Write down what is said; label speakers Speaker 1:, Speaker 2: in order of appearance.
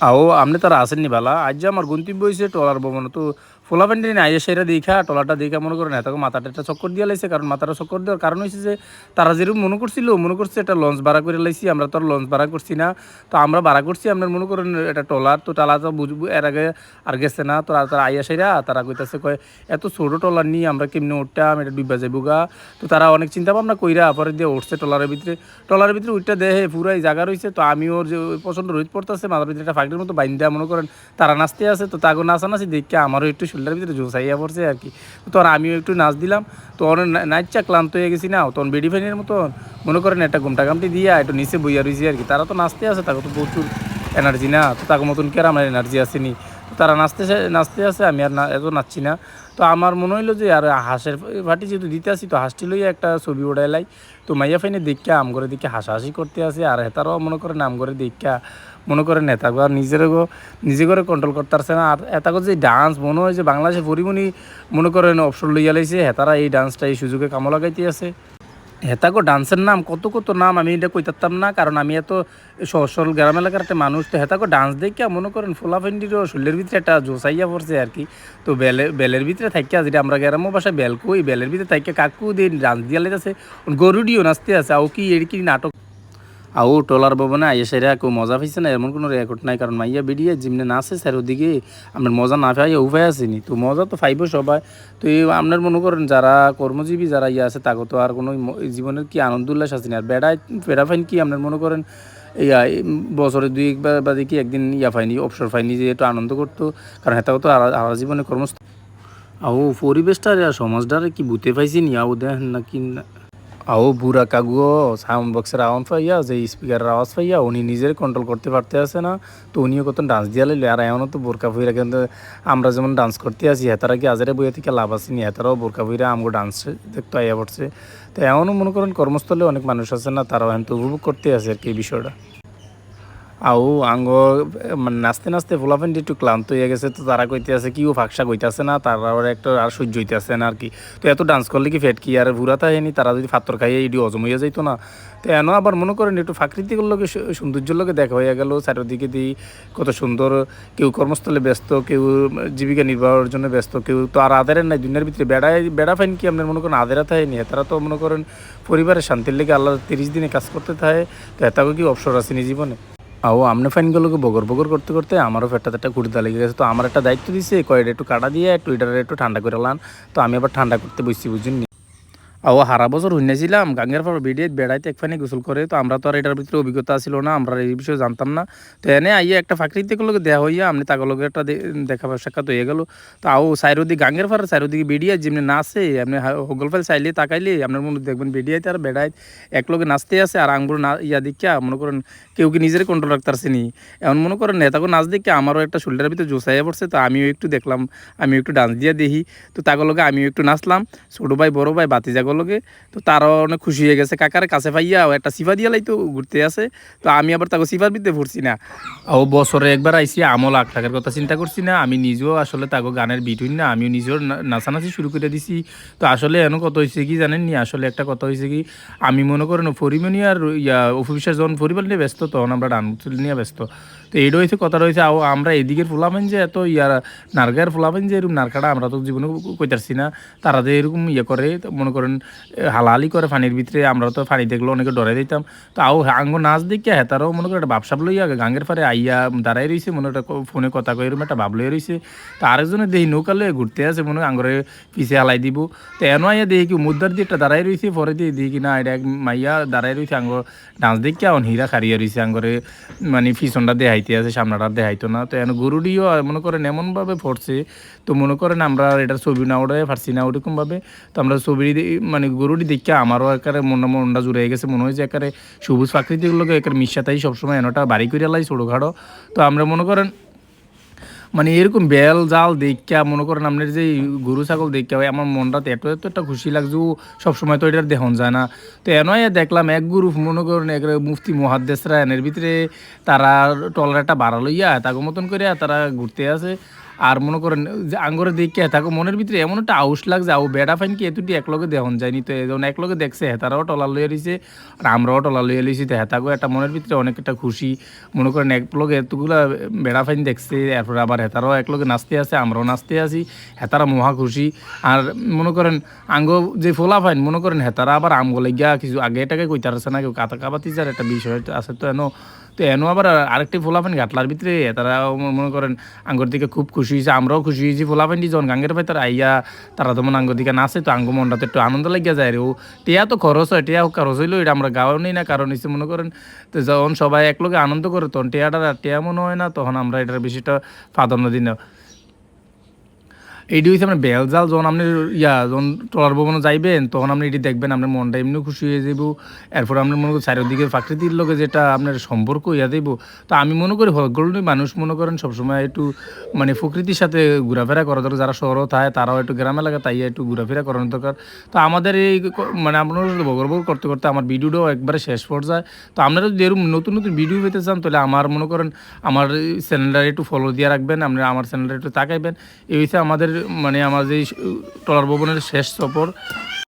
Speaker 1: আও আপনি তারা আসেননি বালা আজ যে আমার গন্তব্য হয়েছে টলার ভবন। তো ফোলা প্যান্ডি না আইয়া সেটা দেখা টলারটা দেখা মনে করেন এত মাথাটা একটা চক্কর দিয়ে লাইছে, কারণ মাথাটা চক্কর দেওয়ার কারণ হয়েছে যে, তারা যেরকম মনে করছিল, মনে করছে একটা লঞ্চ ভাড়া করে লাইছি, আমরা তো আর লঞ্চ ভাড়া করছি না। তো আমরা ভাড়া করছি, আপনার মনে করেন এটা টলার তো টালা তো বুঝব এর আগে আর গেছে না, তো তারা আইয়া সেরা, তারা কইতাছে, কয়, এত ছোটো টলার নিয়ে আমরা কেমনি উঠতাম, এটা ডুবা যাব গা? তো তারা অনেক চিন্তা ভাবনা কইরা পরে দিয়ে উঠছে টলারের ভিতরে। টলারের ভিতরে উঠটা দেহে পুরাই জায়গা রয়েছে তো আমি ওর যে প্রচণ্ড রোদ পড়তেছে, মাথার ভিতরে একটা ফাঁকটির মতো বাইন্দা, মনে করেন তারা নাচতে আছে, তো তাকে নাচা নাচি দেখে আমারও একটু শোল্ডার ভিতরে জোসাইয়া পড়ছে আর কি। তখন আমিও একটু নাচ দিলাম। তো অনেক নাচটা ক্লান্ত হয়ে গেছি না, তখন বেডি ফ্যানের মতন মনে করেন একটা ঘুমটা ঘামটি দিয়া একটু নিচে বইয়া রয়েছি আর কি। তারা তো নাচতে আছে, তাকে তো প্রচুর এনার্জি না, তো তাকে মতন কি আর আমার এনার্জি আসেনি তারা নাচতেছে নাচতে আছে, আমি আর না এত নাচছি না। তো আমার মনে হইল যে, আর হাঁসের ফাটি যেহেতু দিতে আসি, তো হাঁসটি লইয়া একটা ছবি ওড়াই লাই। তো মাইয়া ফাইনে দেখা আম করে দেখে হাসাহাসি করতে আসে, আর হেতারও মনে করেন আম করে দেখা মনে করেন নেতাগো আর নিজের গো নিজে করে কন্ট্রোল করতে পারছে না। আর এতাগো যে ডান্স মনে হয় যে বাংলাদেশে পরিমণি মনে করেন অপসর লইয়া লাইছে। হেতারা এই ডান্সটা এই সুযোগে কামো লাগাইতে আছে হেতাগো ডান্সের নাম, কত কত নাম আমি এটা কইতাম না, কারণ আমি এত সহজ সরল গ্রাম এলাকার একটা মানুষ, তো হেতাগো ডান্স দেখিয়া মনে করেন ফোলাফেন্ডিরও শরীরের ভিতরে একটা জোসাইয়া পড়ছে আর কি। তো বেলে, বেলের ভিতরে থাকিয়া যেটা আমরা গ্রাম্য ভাষায় বেল কই, বেলের ভিতরে থাকিয়া কাকু দিন ডান্স দিয়া লেগেছে গরুডিও নাচতে আছে, আও কি এর কি নাটক আও টলার ভবনে আইয়া সেরা কেউ মজা পাইছে না, এমন কোনো রেকর্ড নাই, কারণ মাইয়া বেরিয়ে জিমনে নাচে স্যার ওদিকে আপনার মজা না পাইয়া উপায় আসেনি। তো মজা তো পাইব সবাই। তো এই আপনার মনে করেন, যারা কর্মজীবী, যারা ইয়ে আছে তাকে তো আর কোনো জীবনের কি আনন্দ উল্লাস আছে না। আর বেড়ায় বেড়া ফাইন কি আপনার মনে করেন ইয়া বছরে দুই একবার বাদে কি একদিন ইয়া পাইনি অবসর পাইনি যে একটু আনন্দ করতো। কারণ হেতাও তো আর জীবনে কর্মস্থ। আও পরিবেশটা আর সমাজটারে কি বুঝতে পাইছি নি? আও দেখেন না কি না আও বুড়া কাগুও সাউন্ড বক্সের আওয়াজ পাইয়া যে স্পিকারের আওয়াজ পাইয়া, উনি নিজের কন্ট্রোল করতে পারতে আসে না। তো উনিও কত ডান্স দিয়া লাইল, আর এমনও তো বোরকা ফুইরা কিন্তু আমরা যেমন ডান্স করতে আসি হেতারা কি আজারে বইয়া থেকে লাভ আসেনি হেতারাও বোরকা ফুইরা আমগো ডান্স দেখতে আইয়া পড়ছে। তো এমনও মনে করেন কর্মস্থলে অনেক মানুষ আছে না, তারাও এমন তো উপভোগ করতে আসে আর কি বিষয়টা। আও আঙ্গ মানে নাচতে নাচতে ফোলাফেন্টি একটু ক্লান্ত হয়ে গেছে, তো তারা কইতে আছে কি ও ফাঁকসা কইতাছে না, তারা একটা আর সহ্য হইতেছে না আর কি। তো এত ডান্স করলে কি ফেট কি? আর ভুরাতা হয়নি, তারা যদি ফাত্তর খাইয়ে এটি হজম হয়ে যাইতো না। তো এন আবার মনে করেন একটু প্রাকৃতিক লোকে সৌন্দর্যের লোকে দেখা হয়ে গেল, চারিদিকে দিই কত সুন্দর, কেউ কর্মস্থলে ব্যস্ত, কেউ জীবিকা নির্বাহের জন্য ব্যস্ত, কেউ তো আর আদারের নাই, দুনিয়ার ভিতরে বেড়ায় বেড়া ফাইন কি আপনার মনে করেন আদেরা থাকেনি তারা তো মনে করেন পরিবারের শান্তির লেগে আল্লাহ তিরিশ দিনে কাজ করতে থাকে, তো এটাকে কি অবসর আসেনি জীবনে? আও আমনে ফাইনগুলোকে বগর বগর করতে করতে আমারও ফেটটা একটা কুড়িতে লেগে গেছে। তো আমার একটা দায়িত্ব দিছে কয়েকটা একটু কাটা দিয়ে, একটু একটু ঠান্ডা করে লান। তো আমি আবার ঠান্ডা করতে বসছি বুঝিনি আও হারা বছর হইনেছিলাম গাঙ্গের পর বেরিয়ে বেড়াইতে একখানে গোসল করে, তো আমরা তো আর এটার ভিতরে অভিজ্ঞতা ছিল না, আমরা এই বিষয়ে জানতাম না। তো এনে আইয়া একটা প্রাকৃতিক লোক দেওয়া হইয়া আপনি তাকে লোক একটা দেখা সাক্ষাৎ হয়ে গেল। তো আও চারিদিকে গাঙ্গের পর চারিদিকে বেরিয়ে যেমনি নাচে আপনি হগল ফেল চাইলে তাকাইলে, আপনার মনে দেখবেন বেরিয়াইতে আর বেড়াই এক লোকে নাচতে আছে আর আঙ্গুর না ইয়া দিকা মনে করেন কেউ কি নিজের কন্ট্রোল রাখতে পারছে নি। এমন মনে করেন নেতাকে নাচ দেখে আমারও একটা শোল্ডারের ভিতরে জোসাইয়া পড়ছে, তো আমিও একটু দেখলাম, আমিও একটু ডান্স দিয়ে দেখি। তো তাকে লগে আমিও একটু নাচলাম, ছোটো ভাই, বড়ো ভাই বাতি বাতিজাগর লগে, তো তারাও অনেক খুশি হয়ে গেছে। কাকার কাছে পাইয়া একটা সিফা দিয়া লাইতো, ঘুরতে আছে তো আমি আবার তাকে সিফার ভিতরে ভরছি না। ও বছরে একবার আইসি আমও লাখ টাকার কথা চিন্তা করছি না। আমি নিজেও আসলে তাকে গানের বিট হই না, আমিও নিজেও নাচানাচি শুরু করে দিছি। তো আসলে এমন কত হয়েছে কি জানেন নি আসলে একটা কথা হয়েছে কি, আমি মনে করেন ফরিমনি আর ইয়া, অফিসার যখন পরিবার নিয়ে ব্যস্ত, তখন আমরা ডান নিয়ে ব্যস্ত। তো এইটা হয়েছে কথা রয়েছে আমরা এদিকের ফুলাবেন যে, এত ইয়ার নারগার ফুলাবেন যে, এরকম নারকাটা আমরা তো জীবনে কইতারছি না। তারা যে এরকম ইয়ে করে মনে করেন হালাহালি করে পানির ভিতরে, আমরা তো পানি দেখলে অনেকে ডরে দিতাম। তো আও আঙ্গ নাচ দেখে হ্যাঁ তারাও মনে করে একটা বাপসাপ লইয়া গাঙ্গের ফারে আইয়া দাঁড়াই রয়েছে মনে একটা ফোনে কথা কয়ে এরকম একটা ভাব লইয়া রয়েছে তো আরেকজনে দেখি নৌকা লয়ে ঘুরতে আছে, মনে হয় আঙ্গরে পিছিয়ে হালাই দিব। তো এনো আইয়া দেখি কি মুদ্রার দিয়ে একটা দাঁড়াই রয়েছে পরে দিয়ে দেখি কি না, এটা মাইয়া দাঁড়াই রয়েছে আঙ্গ ডান্স দেখে এখন হীরা খারিয়া রয়েছে আঙ্গরে মানে পিছনটা দেখাইতে আছে সামনাটা দেখাইতো না। তো এখন গরুটিও মনে করেন এমনভাবে ফটছে তো মনে করেন আমরা এটা ছবি না উঠে ফার্সি না ওরকমভাবে। তো আমরা ছবি মানে গরুটি দেখে আমারও একারে মনটা মনটা জুড়ে গেছে। মনে হয়েছে যে একারে সবুজ প্রাকৃতিকগুলোকে একারে মিশাতাই সবসময় এনটা বাড়ি করে লাই ছোটোখাটো। তো আমরা মনে করেন মানে এরকম বেল জাল দেখা মনে করেন আপনার যে গরু ছাগল দেখা হয় আমার মনটাতে এত এত একটা খুশি লাগছে সবসময় তো এটার দেখন যায় না। তো এনই দেখলাম এক গুরু, মনে করেন এক মুফতি মহাদ্দেশরা এনের ভিতরে তারা টলার একটা বাড়া লইয়া তাকে মতন করে তারা ঘুরতে আছে আর মনে করেন, যে আঙ্গরে দেখে হেতাকে মনের ভিতরে এমন একটা আউস লাগছে, আউ বেড়া ফাইন কি এতুটি একলগে দেহন যায়নি। তো এজন একলগে দেখছে হেতারাও টলা লইয়া রয়েছে আর আমরাও টলা লইয়া লইছি, তো হেতাকেও একটা মনের ভিতরে অনেক একটা খুশি। মনে করেন একলগে এতগুলা বেড়া ফাইন দেখছে, এরপরে আবার হেতারাও একলগে নাচতে আছে আমরাও নাচতে আছি হেতারা মহা খুশি। আর মনে করেন, আঙ্গ যে ফোলা ফাইন, মনে করেন হেতারা আবার আমগো লাগিয়া কিছু আগে এটাকে কইতার আছে না, কেউ কাতা কাবাতি যার একটা বিষয় আছে তো এনো তো এনো আবার আরেকটি ফোলাফান ঘাটলার ভিতরে, তারা মনে করেন আঙ্গর দিকে খুব খুশি হয়েছে, আমরাও খুশি হয়েছি ফোলাফান দি যখন গাঙ্গের ভাই তারা আইয়া তারা যেমন আঙ্গর দিকে নাচে, তো আঙ্গ মনটাতে একটু আনন্দ লাগিয়া যায় রে। ও, টিয়া তো খরচ হয়, টিয়া খরচ হইল এটা আমরা গাওয়া নেই না, কারণ হচ্ছে মনে করেন তো যখন সবাই একলগে আনন্দ করে, তখন টিয়াটা, টিয়া মনে হয় না, তখন আমরা এটার বেশিটা প্রাধান্য দিই না। এইটি হচ্ছে আপনার বেল জাল যখন আপনি ইয়া, যখন টলার ভবনে যাইবেন, তখন আপনি এটি দেখবেন, আপনার মনটা এমনি খুশি হয়ে যাব এরপর আপনার মনে করেন চারিদিকে প্রাকৃতির লোকে যেটা আপনার সম্পর্ক, ইয়া দেব তো আমি মনে করি হগলনি মানুষ মনে করেন সবসময় একটু মানে প্রকৃতির সাথে ঘোরাফেরা করা দরকার। যারা শহরও থাকে তারাও একটু গ্রামে লাগে, তাই একটু ঘোরাফেরা করানো দরকার। তো আমাদের এই মানে আপনার বগর বগর করতে করতে আমার ভিডিওটাও একবারে শেষ পর্যায়ে। তো আপনারা যদি এরকম নতুন নতুন ভিডিও পেতে চান, তাহলে আমার মনে করেন আমার চ্যানেলটা একটু ফলো দিয়ে রাখবেন, আপনারা আমার চ্যানেলটা একটু তাকাইবেন। এই হচ্ছে আমাদের মানে আমার যেই টলার ভবনের শেষ সফর